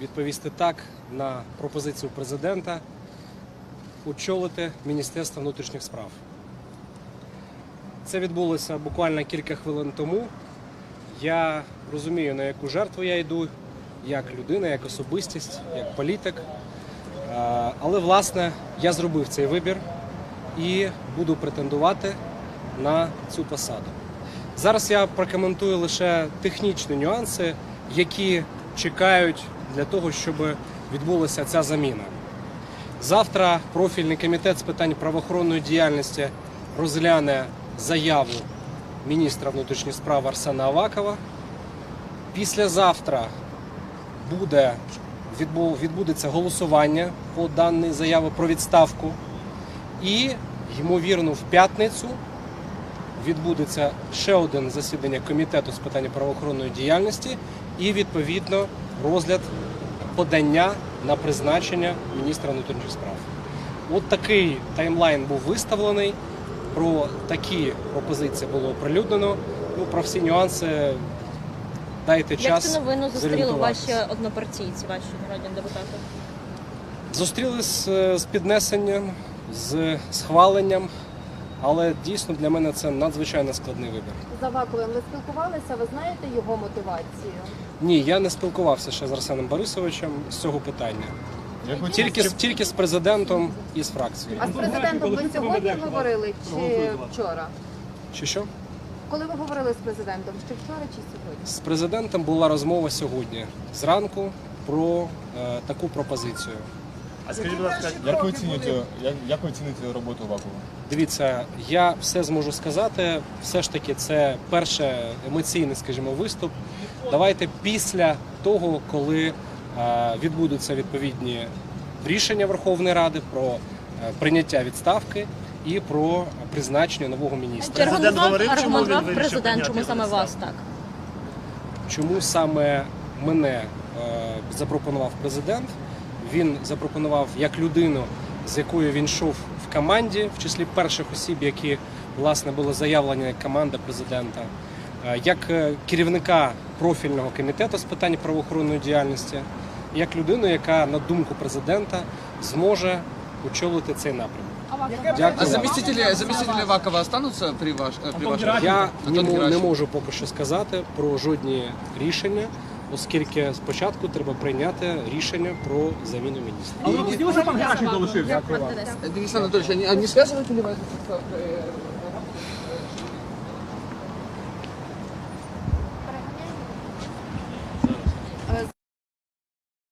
відповісти так на пропозицію президента очолити Міністерство внутрішніх справ. Це відбулося буквально кілька хвилин тому. Я розумію, на яку жертву я йду, як людина, як особистість, як політик. Е, Але власне я зробив цей вибір і буду претендувати на цю посаду. Зараз я прокоментую лише технічні нюанси, які чекають для того, щоб відбулася ця заміна. Завтра профільний комітет з питань правоохоронної діяльності розгляне заяву міністра внутрішніх справ Арсена Авакова. Післязавтра буде, відбудеться голосування по даній заяві про відставку. І, ймовірно, в п'ятницю відбудеться ще один засідання комітету з питань правоохоронної діяльності і відповідно розгляд подання на призначення міністра внутрішніх справ. От такий таймлайн був виставлений. Про такі пропозиції було оприлюднено. Ну про всі нюанси дайте Як час. цю новину зустріли ваші однопартійці, ваші народні депутати? Зустрілись е, з піднесенням, з схваленням, але дійсно для мене це надзвичайно складний вибір. З Аваковим ви спілкувалися, ви знаєте його мотивацію? Ні, я не спілкувався ще з Арсеном Борисовичем з цього питання. Тільки, з- тільки з президентом і з фракцією. А з президентом ви сьогодні говорили чи вчора? Чи що? Коли ви говорили з президентом? Чи вчора, чи сьогодні? З президентом була розмова сьогодні зранку про е, таку пропозицію. А скажіть, будь ласка, Як ви оцінюєте, як, як ви оцінюєте роботу Авакова? Дивіться, я все зможу сказати. Все ж таки, це перший емоційний, скажімо, виступ. Давайте після того, коли е, відбудуться відповідні рішення Верховної Ради про е, прийняття відставки і про призначення нового міністра. Президент говорив, чому він вирішив президент, чому саме вас так? Чому саме мене е, запропонував президент? Він запропонував як людину, з якою він йшов в команді, в числі перших осіб, які власне були заявлені як команда президента, е, як е, керівника профільного комітету з питань правоохоронної діяльності, як людину, яка на думку президента зможе очолити цей напрямок. А Дякую. заместители, заместители Вакова останутся при, ваш, при вашем? Я не, не можу поки що сказати про жодні рішення, оскільки спочатку треба прийняти рішення про заміну міністра. Але ви хотіли, щоб пан Геращенко лишився? Дякую вам. Денис Анатольевич, а не, а не связываете ли вы это с, э,